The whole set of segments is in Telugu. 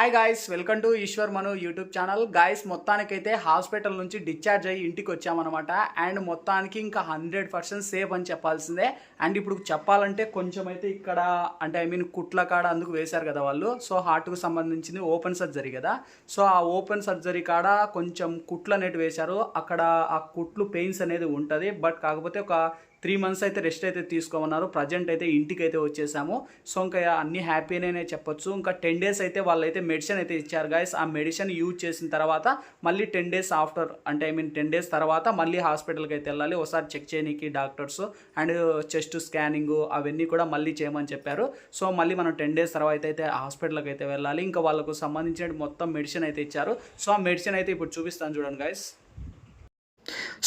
Hi guys welcome to Eshwar Manu YouTube channel guys మొత్తానికైతే హాస్పిటల్ నుంచి డిశ్చార్జ్ అయ్యి ఇంటికి వచ్చామన్నమాట. అండ్ మొత్తానికి ఇంకా హండ్రెడ్ పర్సెంట్ సేఫ్ అని చెప్పాల్సిందే. అండ్ ఇప్పుడు చెప్పాలంటే కొంచెం అయితే ఇక్కడ అంటే ఐ మీన్ కుట్ల కాడ అందుకు వేశారు కదా వాళ్ళు. సో హార్ట్కు సంబంధించింది ఓపెన్ సర్జరీ కదా. సో ఆ ఓపెన్ సర్జరీ కాడ కొంచెం కుట్లు అనేటివి వేశారు. అక్కడ ఆ కుట్లు పెయిన్స్ అనేది ఉంటుంది. బట్ కాకపోతే ఒక త్రీ మంత్స్ అయితే రెస్ట్ అయితే తీసుకోమన్నారు. ప్రజెంట్ అయితే ఇంటికి అయితే వచ్చేసాము. సో ఇంకా అన్ని హ్యాపీనే చెప్పొచ్చు. ఇంకా టెన్ డేస్ అయితే వాళ్ళైతే మెడిసిన్ అయితే ఇచ్చారు గాయస్. ఆ మెడిసిన్ యూజ్ చేసిన తర్వాత మళ్ళీ టెన్ డేస్ ఆఫ్టర్ అంటే ఐ మీన్ టెన్ డేస్ తర్వాత మళ్ళీ హాస్పిటల్కి అయితే వెళ్ళాలి. ఒకసారి చెక్ చేయడానికి డాక్టర్స్ అండ్ చెస్ట్ స్కానింగ్ అవన్నీ కూడా మళ్ళీ చేయమని చెప్పారు. సో మళ్ళీ మనం టెన్ డేస్ తర్వాత అయితే హాస్పిటల్కి అయితే వెళ్ళాలి. ఇంకా వాళ్ళకు సంబంధించిన మొత్తం మెడిసిన్ అయితే ఇచ్చారు. సో ఆ మెడిసిన్ అయితే ఇప్పుడు చూపిస్తాను చూడండి గాయస్.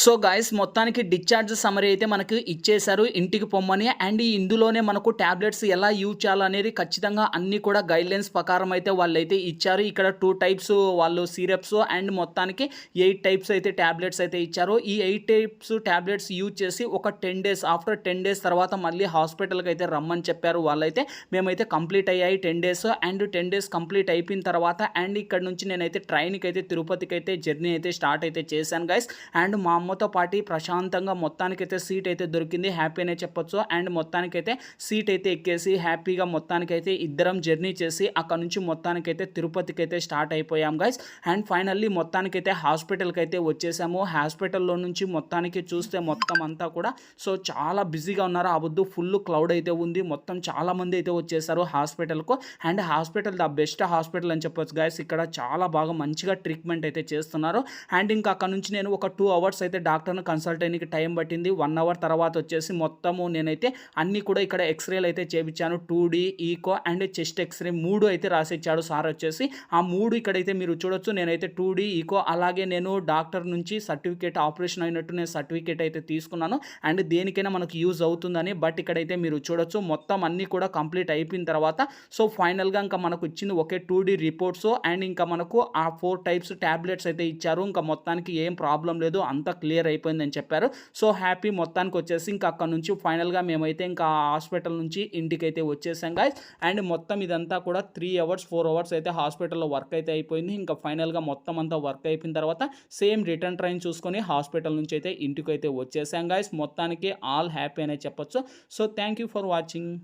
సో గాయస్ మొత్తానికి డిశ్చార్జ్ సమరీ అయితే మనకు ఇచ్చేశారు ఇంటికి పొమ్మని. అండ్ ఇందులోనే మనకు ట్యాబ్లెట్స్ ఎలా యూజ్ చేయాలనేది ఖచ్చితంగా అన్ని కూడా గైడ్లైన్స్ ప్రకారం అయితే వాళ్ళు అయితే ఇచ్చారు. ఇక్కడ టూ టైప్స్ వాళ్ళు సిరప్స్ అండ్ మొత్తానికి ఎయిట్ టైప్స్ అయితే ట్యాబ్లెట్స్ అయితే ఇచ్చారు. ఈ ఎయిట్ టైప్స్ ట్యాబ్లెట్స్ యూజ్ చేసి ఒక ten days after ten days తర్వాత మళ్ళీ హాస్పిటల్కి అయితే రమ్మని చెప్పారు వాళ్ళైతే. మేమైతే కంప్లీట్ అయ్యాయి ten days and ten days complete అయిపోయిన తర్వాత. అండ్ ఇక్కడ నుంచి నేనైతే ట్రైన్కి అయితే తిరుపతికి అయితే జర్నీ అయితే స్టార్ట్ అయితే చేశాను గైస్ అండ్ మా అమ్మతో పాటు ప్రశాంతంగా మొత్తానికైతే సీట్ అయితే దొరికింది. హ్యాపీ అనే చెప్పొచ్చు. అండ్ మొత్తానికైతే సీట్ అయితే ఎక్కేసి హ్యాపీగా మొత్తానికైతే ఇద్దరం జర్నీ చేసి అక్కడ నుంచి మొత్తానికైతే తిరుపతికి అయితే స్టార్ట్ అయిపోయాం గైస్ అండ్ ఫైనల్లీ మొత్తానికైతే హాస్పిటల్కి అయితే వచ్చేసాము. హాస్పిటల్లో నుంచి మొత్తానికి చూస్తే మొత్తం అంతా కూడా సో చాలా బిజీగా ఉన్నారు. ఆ వద్దు ఫుల్ క్లౌడ్ అయితే ఉంది. మొత్తం చాలా మంది అయితే వచ్చేసారు హాస్పిటల్కు. And hospital the best hospital అని చెప్పొచ్చు గైస్ ఇక్కడ చాలా బాగా మంచిగా ట్రీట్మెంట్ అయితే చేస్తున్నారు. అండ్ ఇంకా అక్కడ నుంచి నేను ఒక టూ అవర్స్ అయితే డాక్టర్ను కన్సల్ట్ అయ్యడానికి టైం పట్టింది. వన్ అవర్ తర్వాత వచ్చేసి మొత్తము నేనైతే అన్నీ కూడా ఇక్కడ ఎక్స్రేలు అయితే చేపించాను. Two D echo and chest x ray మూడు అయితే రాసిచ్చాడు సార్ వచ్చేసి. ఆ మూడు ఇక్కడైతే మీరు చూడొచ్చు. నేనైతే టూ డీ ఈకో అలాగే నేను డాక్టర్ నుంచి సర్టిఫికేట్ ఆపరేషన్ అయినట్టు నేను సర్టిఫికేట్ అయితే తీసుకున్నాను. అండ్ దేనికైనా మనకు యూజ్ అవుతుందని బట్ ఇక్కడైతే మీరు చూడొచ్చు. మొత్తం అన్నీ కూడా కంప్లీట్ అయిపోయిన తర్వాత సో ఫైనల్గా ఇంకా మనకు ఇచ్చింది ఒకే టూ డీ రిపోర్ట్స్ అండ్ ఇంకా మనకు ఆ ఫోర్ టైప్స్ ట్యాబ్లెట్స్ అయితే ఇచ్చారు. ఇంకా మొత్తానికి ఏం ప్రాబ్లం లేదు. అంత క్లియర్ అయిపోయిందని చెప్పారు. సో హ్యాపీ మొత్తానికి వచ్చేసి ఇంకా అక్కడ నుంచి ఫైనల్గా మేమైతే ఇంకా హాస్పిటల్ నుంచి ఇంటికి అయితే వచ్చేసాం గాయస్. అండ్ మొత్తం ఇదంతా కూడా త్రీ అవర్స్ ఫోర్ అవర్స్ అయితే హాస్పిటల్లో వర్క్ అయితే అయిపోయింది. ఇంకా ఫైనల్గా మొత్తం అంతా వర్క్ అయిపోయిన తర్వాత సేమ్ రిటర్న్ ట్రైన్ చూసుకొని హాస్పిటల్ నుంచి అయితే ఇంటికి అయితే వచ్చేసాం గాయస్. మొత్తానికి ఆల్ హ్యాపీ అనే చెప్పొచ్చు. So thank you for watching.